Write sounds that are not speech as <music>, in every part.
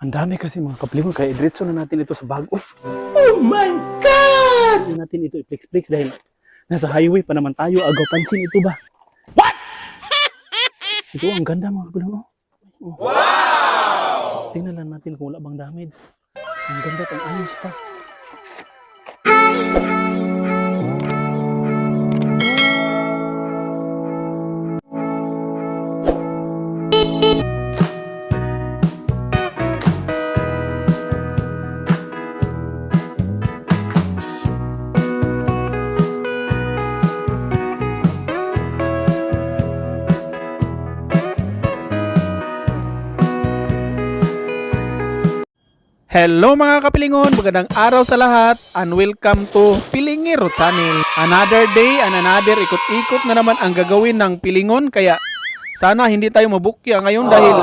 Ang dami kasi mga kaplingon, kaya idritso na natin ito sa bag. Uy! Oh my God! Hindi natin ito i-flex-flex dahil nasa highway pa naman tayo. Agaw pansin ito ba? What? <laughs> Ito, ang ganda mga kaplingon. Oh. Wow! Tingnan lang natin kung wala bang damage. Ang ganda at ang ayos pa. Hello mga kapilingon, magandang araw sa lahat and welcome to Pilingiro Channel. Another day and another ikot-ikot na naman ang gagawin ng Pilingon kaya sana hindi tayo mabukya ngayon dahil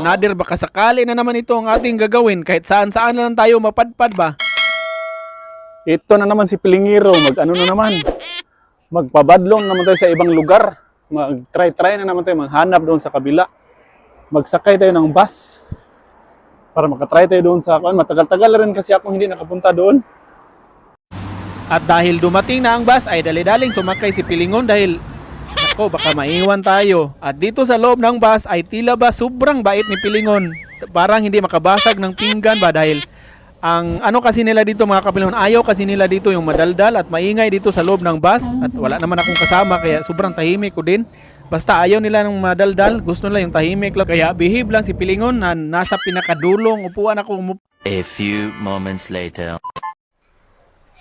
another baka sakali na naman ito ang ating gagawin kahit saan saan lang tayo mapadpad ba. Ito na naman si Pilingiro, mag ano na naman. Magpabadlong naman tayo sa ibang lugar. Mag-try-try na naman tayo, maghanap doon sa kabila. Magsakay tayo ng bus para makatry tayo doon sa kuan. Matagal-tagal rin kasi ako hindi nakapunta doon. At dahil dumating na ang bus ay dali-daling sumakay si Pilingon dahil Ako, baka maiwan tayo. At dito sa loob ng bus ay tila ba sobrang bait ni Pilingon. Parang hindi makabasag ng pinggan ba dahil ang ano kasi nila dito mga kapilingon, ayaw kasi nila dito yung madaldal at maingay dito sa loob ng bus at wala naman akong kasama kaya sobrang tahimik ko din. Basta ayaw nila ng madaldal, gusto nila yung tahimik lang. Kaya behave lang si Pilingon na nasa pinakadulong upuan ako umupo. A few moments later.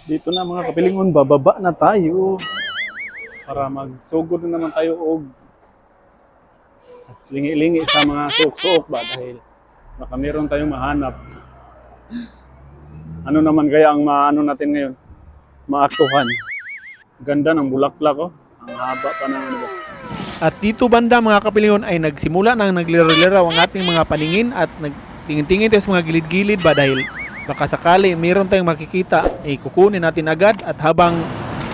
Dito na mga kapilingon, bababa na tayo. Para magsugod na naman tayo og lingi-lingi sa mga suok-suok ba dahil baka meron tayong mahanap. Ano naman kaya ang maano natin ngayon? Maaktuhan. Ganda ng bulaklak oh. Ang haba pa ng ano ba? At dito banda mga kapilingon ay nagsimula nang naglaro-laro ang ating mga paningin at nagtingin-tingin tayo sa mga gilid-gilid ba dahil baka sakali mayroon tayong makikita ay kukunin natin agad at habang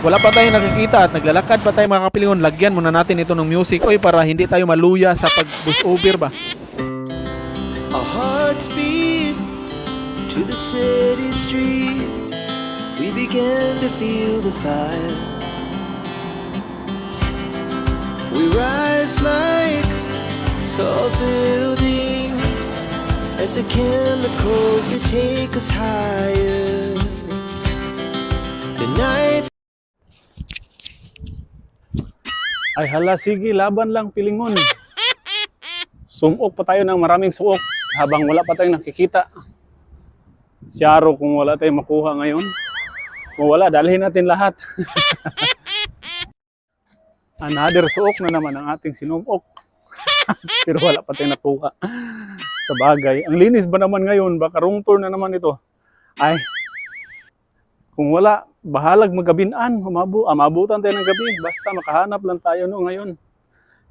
wala pa tayong nakikita at naglalakad pa tayo mga kapilingon lagyan muna natin ito ng music oy para hindi tayo maluya sa pag-bus over ba. Our hearts beat to the city streets. We began to feel the fire. We rise like tall buildings as the chemicals they take us higher. The nights Ay hala, sige, laban lang pilingon. Sumok pa tayo ng maraming suok habang wala pa tayong nakikita. Siyaro kung wala tayong makuha ngayon. Kung wala, dalhin natin lahat. <laughs> Another suok na naman ang ating sinumok. <laughs> Pero wala pa tayong nakuha sa bagay. Ang linis ba naman ngayon? Baka room tour na naman ito. Ay, kung wala, bahalag magabinan, umabu, ah, mabutan tayo ng gabi. Basta makahanap lang tayo no ngayon.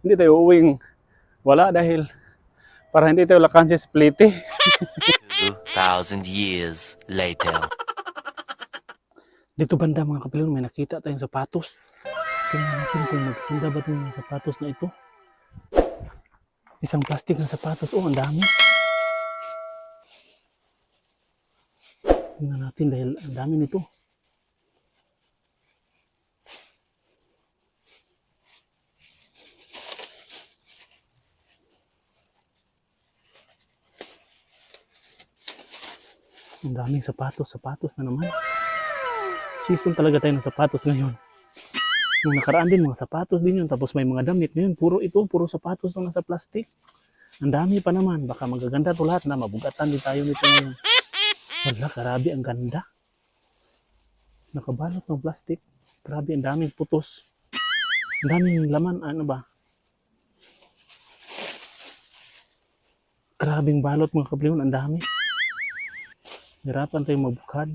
Hindi tayo uwing wala dahil para hindi tayo lakansi sa plete. 2,000 years later. <laughs> Dito banda mga kapilon, may nakita tayong sapatos. Tingnan natin kung maganda ba itong sapatos na ito. Isang plastic na sapatos. Oh, ang dami. Tingnan natin dahil ang dami nito. Ang daming sapatos, sapatos na naman. Season talaga tayo ng sapatos ngayon. Nung nakaraan din, mga sapatos din yun. Tapos may mga damit. Ngayon, puro ito, puro sapatos na nasa plastic. Ang dami pa naman. Baka magaganda to lahat na mabugatan din tayo nito ngayon. Wala, karabi, ang ganda. Nakabalot ng plastic. Grabe, ang daming putos. Ang daming laman. Ano ba? Grabing balot mga kabliyon. Ang dami. Hirapan tayong mabukad.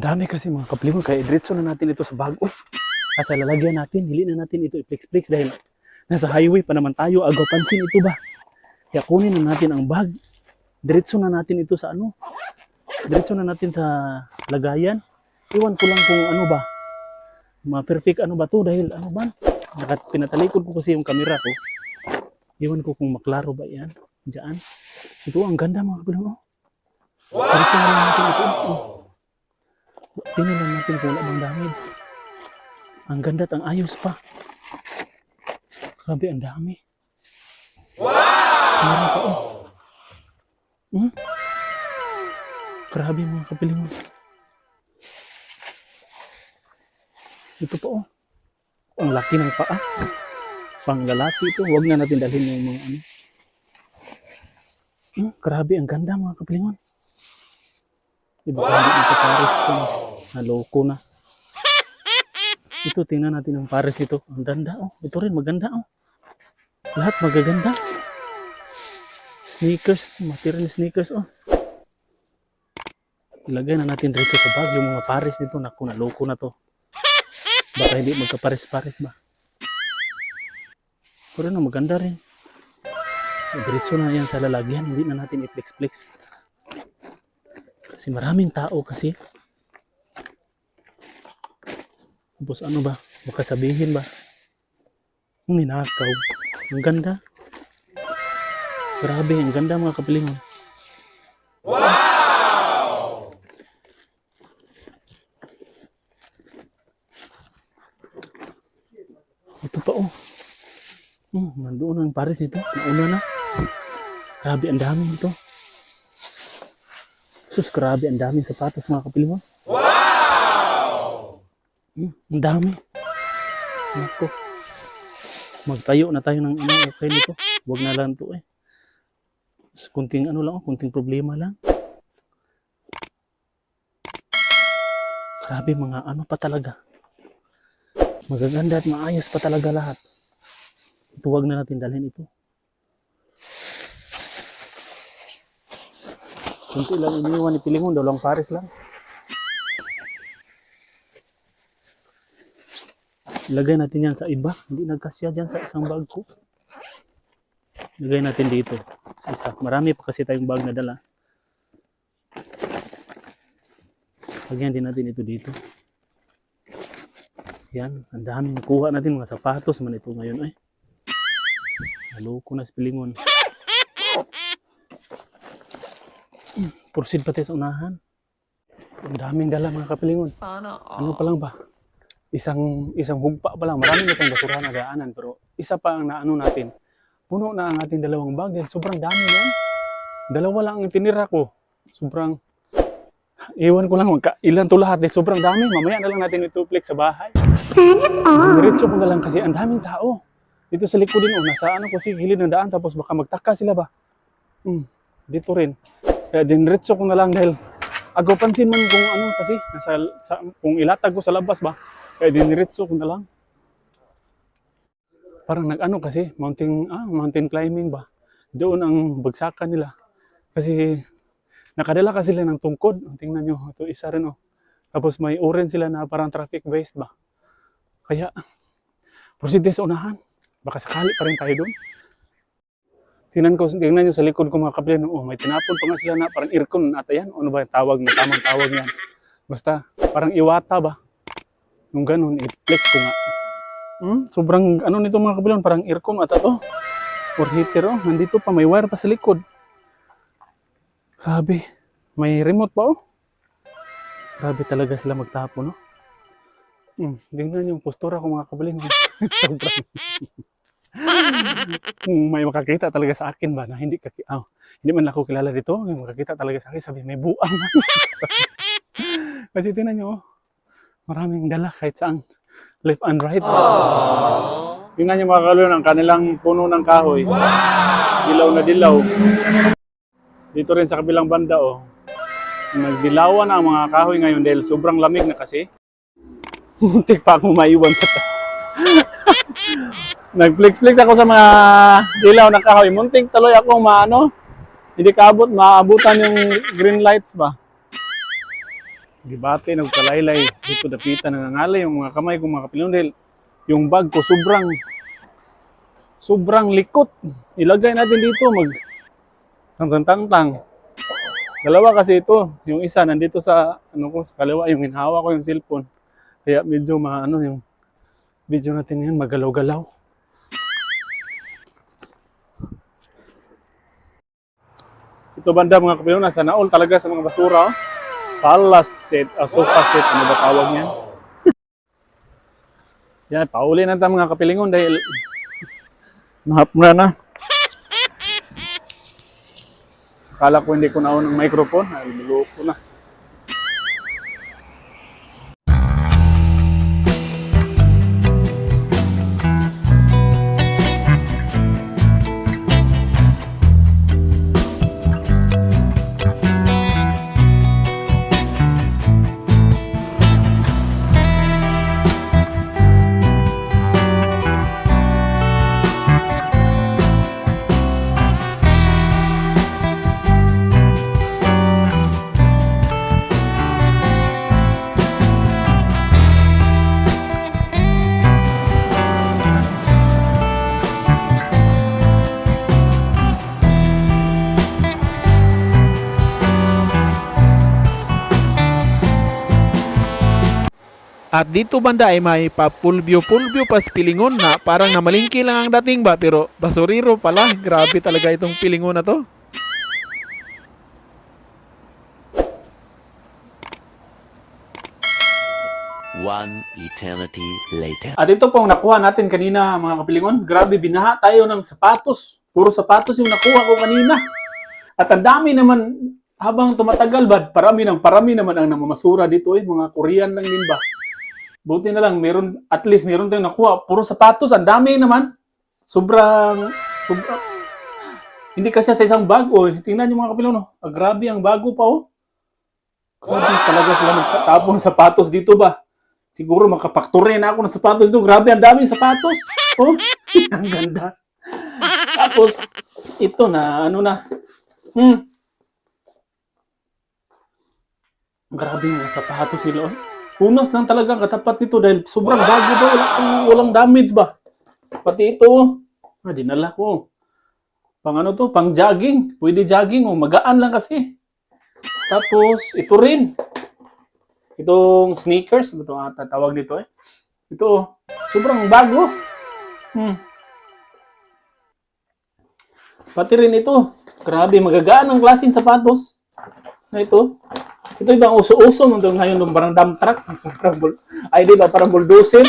Ang dami kasi mga kapligon, kaya idritso na natin ito sa bag. Uy, kasi lalagyan natin, hili na natin ito i-flex-flex dahil nasa highway pa naman tayo, agaw pansin ito ba? Kaya kunin na natin ang bag. Diretso na natin ito sa ano, Diretso na natin sa lagayan. Iwan ko lang kung ano ba. Ma-perfect ano ba to dahil ano ba? Nakat pinatalikod ko kasi yung camera ko. Iwan ko kung maklaro ba yan. Diyan. Ito ang ganda mga kabilang. Oh. Diretso na natin ito. Oh. Tingnan lang natin kung wala bang damage. Ang ganda at ang ayos pa. Grabe, ang dami. Wow! Meron pa, oh. Hmm? Grabe mga kapilingon. Ito pa, oh. Ang laki ng paa. Pang lalaki ito. Huwag na natin dalhin yung mga ano. Hmm, grabe, ang ganda mga kapilingon. Iba ka hindi ito pares ito. Naloko na. <laughs> Ito, tingnan natin ang pares ito. Ang ganda, oh. Ito rin, maganda, oh. Lahat magaganda. Sneakers, material sneakers, oh. Ilagay na natin dito sa bag yung mga pares nito. Naku, naloko na to. <laughs> Baka hindi magkapares-pares ba? Pero na, maganda rin. Diretso na yan sa lalagyan. Hindi na natin i-flex-flex. Kasi maraming tao kasi. Tapos ano ba? Baka sabihin ba? Ang ninakaw. Ang ganda. Grabe, ang ganda mga kapilingon. Ito pa oh. Hmm, nandoon ang pares nito. Nauna na. Grabe, ang dami nito. Sus, grabe, ang daming sapatos mga kapilingon. Hmm, ang dami. Nako. Magtayo na tayo ng ano, okay nito. Huwag na lang to eh. Mas kunting ano lang, kunting problema lang. Grabe mga ano pa talaga. Magaganda at maayos pa talaga lahat. Ito huwag na natin dalhin ito. Kunti lang iniwan ni Pilingon, dalawang pares lang. Ilagay natin yan sa iba. Hindi nagkasya dyan sa isang bag ko. Ilagay natin dito. Sa isa. Marami pa kasi tayong bag na dala. Lagyan din natin ito dito. Yan. Ang daming nakuha natin. Mga sapatos man ito ngayon. Ay. Naloko na sa pilingon. Proceed pati sa unahan. Ang daming dala mga kapilingon. Ano pa lang ba? Isang isang hugpa pa lang. Marami na itong basurahan na daanan. Pero isa pa ang naano natin. Puno na ang ating dalawang bag. Dahil sobrang dami yan. Dalawa lang ang tinira ko. Sobrang Iwan ko lang magka, ilan to lahat. Dahil sobrang dami. Mamaya na lang natin ito flex sa bahay. Diretso ko na lang kasi ang daming tao. Dito sa likod din, oh, nasa ano kasi gilid ng daan tapos baka magtaka sila ba? Hmm, dito rin. Kaya dinretso ko na lang dahil pansin man kung ano kasi nasa sa, kung ilatag ko sa labas ba. Kaya dinretso ko na lang. Parang nag-ano kasi, mountain, ah, mountain climbing ba? Doon ang bagsakan nila. Kasi nakadala kasi sila ng tungkod. Tingnan nyo, ito isa rin oh. Tapos may orange sila na parang traffic based ba? Kaya, proceed sa unahan. Baka sakali pa rin tayo doon. Tingnan ko, tingnan nyo sa likod ko mga kapilin. Oh, may tinapon pa nga sila na parang aircon ata yan. Ano ba yung tawag na tamang tawag yan? Basta, parang iwata ba? Yung ganun, i-flex ko nga. Hmm? Sobrang, ano nito mga kapilin, parang aircon ata to. Or heater, oh. Nandito pa, may wire pa sa likod. Grabe. May remote pa, oh. Grabe talaga sila magtapo, no? Hmm, tingnan yung postura ko mga kabaling. <laughs> Sobrang. <laughs> Kung may makakita talaga sa akin ba na hindi kaki oh, hindi man ako kilala dito, may makakita talaga sa akin sabi may buang. <laughs> Kasi tingnan nyo, oh, maraming dala kahit saan. Left and right. Tingnan nyo mga kalun, ang kanilang puno ng kahoy. Dilaw na dilaw. Dito rin sa kabilang banda, oh. Nagdilawan na ang mga kahoy ngayon dahil sobrang lamig na kasi. <laughs> Muntik pa akong maiwan sa ta. Nag-flex-flex ako sa mga dilaw na kahoy. Muntik taloy akong maano. Hindi kaabot, maabutan yung green lights ba. Gibate, nagkalaylay. Dito dapitan, nangangalay yung mga kamay ko mga kapilon dahil yung bag ko sobrang sobrang likot. Ilagay natin dito mag tang tang tang tang. Dalawa kasi ito. Yung isa nandito sa ano ko sa kaliwa, yung hinhawa ko yung cellphone. Kaya medyo maano yung video natin yun magalaw-galaw. Ito banda mga kapilyo, nasa naol talaga sa mga basura. Oh. Salas set, uh, sofa set, ano ba tawag niyan? <laughs> Yan, pauli na mga kapilingon dahil <laughs> nahapra na. Akala ko hindi ko naon ng microphone, niloko na. At dito banda ay may papulbyo-pulbyo pa sa pilingon na parang namalingki lang ang dating ba pero basuriro pala. Grabe talaga itong pilingon na to. One eternity later. At ito pong nakuha natin kanina mga kapilingon. Grabe, binaha tayo ng sapatos. Puro sapatos yung nakuha ko kanina. At ang dami naman, habang tumatagal ba, parami ng parami naman ang namamasura dito eh. Mga Korean lang din ba. Buti na lang, meron, at least meron tayong nakuha. Puro sapatos, ang dami naman. Sobrang, sobrang, hindi kasi sa isang bag, oh. Tingnan niyo mga kapilingon, oh. Ah, grabe ang bago pa, oh. Grabe talaga sila nagtapon sapatos dito ba. Siguro makapakture na ako ng sapatos dito. Grabe, ang daming sapatos. Oh, <laughs> ang ganda. Tapos, ito na, ano na. Hmm. Grabe mga sapatos sila. oh. Punas lang talaga katapat nito dahil sobrang bago ba. Walang, walang damage ba. Pati ito, oh. ah, dinala ko. Pang ano to, pang jogging. Pwede jogging, oh. magaan lang kasi. Tapos, ito rin. Itong sneakers, ito ang tatawag nito eh. Ito, sobrang bago. Hmm. Pati rin ito. Grabe, magagaan ang klaseng sapatos. Na ito. Ito ibang uso-uso nung ngayon ng parang dump truck. <laughs> Parang bul- Ay, di ba? Parang bulldozer.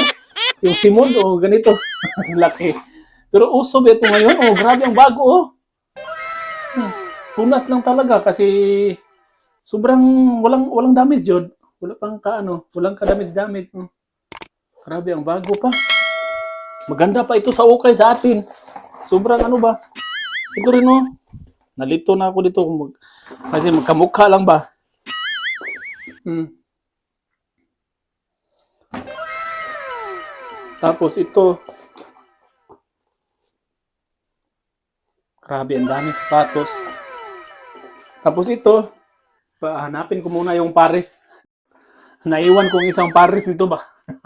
Yung simon, o ganito. Ang <laughs> laki. Pero uso ba ito ngayon? Oh, grabe ang bago, oh. Punas lang talaga kasi sobrang walang walang damage yun. Wala pang ka ano, walang ka damage damage. Hmm. Grabe ang bago pa. Maganda pa ito sa ukay sa atin. Sobrang ano ba? Ito rin oh. Nalito na ako dito kasi magkamukha lang ba. Hmm. Tapos ito. Grabe, ang daming sapatos. Tapos ito, hanapin ko muna yung Paris. Naiwan kong isang Paris dito ba? <laughs>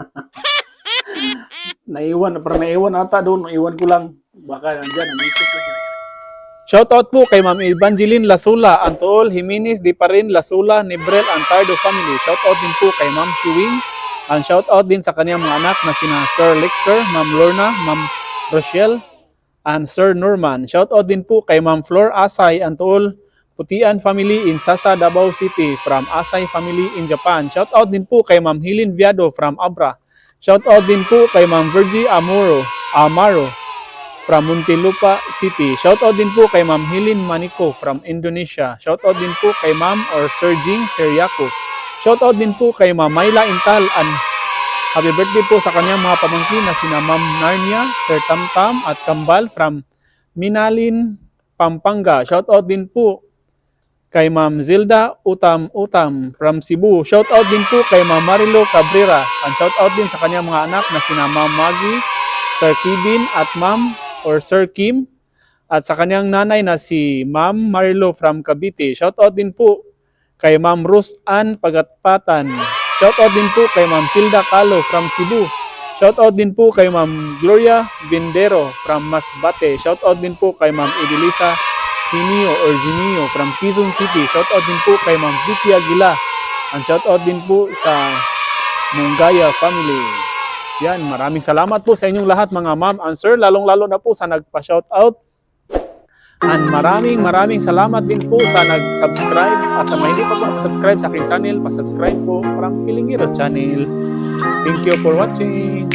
naiwan, parang naiwan ata doon. Naiwan ko lang. Baka nandyan, nandito. Shoutout po kay Ma'am Evangeline Lasula, Antol Jimenez Di Parin Lasula, Nibrel Antardo family. Shoutout din po kay Ma'am Shuwing. And shoutout din sa kanyang mga anak na sina Sir Lexter, Ma'am Lorna, Ma'am Rochelle, and Sir Norman. Shoutout din po kay Ma'am Flor Asay, Antol Putian family in Sasa, Davao City from Asay family in Japan. Shoutout din po kay Ma'am Hilin Viado from Abra. Shoutout din po kay Ma'am Virgie Amoro, Amaro from Muntinlupa City. Shoutout din po kay Ma'am Hilin Maniko from Indonesia. Shoutout din po kay Ma'am or Sir Jing Seriaco. Shoutout din po kay Ma'am Myla Intal and happy birthday po sa kanyang mga pamangkin na sina Ma'am Narnia, Sir Tamtam at Kambal from Minalin, Pampanga. Shoutout din po kay Ma'am Zilda Utam Utam from Cebu. Shoutout din po kay Ma'am Marilo Cabrera. And shoutout din sa kanyang mga anak na sina Ma'am Maggie, Sir Kibin at Ma'am or Sir Kim at sa kanyang nanay na si Ma'am Marilo from Cavite. Shoutout din po kay Ma'am Rose Ann Pagatpatan. Shoutout din po kay Ma'am Silda Calo from Cebu. Shoutout din po kay Ma'am Gloria Vindero from Masbate. Shoutout din po kay Ma'am Edilisa Hinio or Zinio from Quezon City. Shoutout din po kay Ma'am Vicky Aguila. And shoutout din po sa Mungaya family. Yan, maraming salamat po sa inyong lahat mga ma'am and sir, lalong-lalo na po sa nagpa-shoutout. And maraming maraming salamat din po sa nag-subscribe at sa mga hindi pa po subscribe sa aking channel, pa-subscribe po, parang Pilingiro channel. Thank you for watching.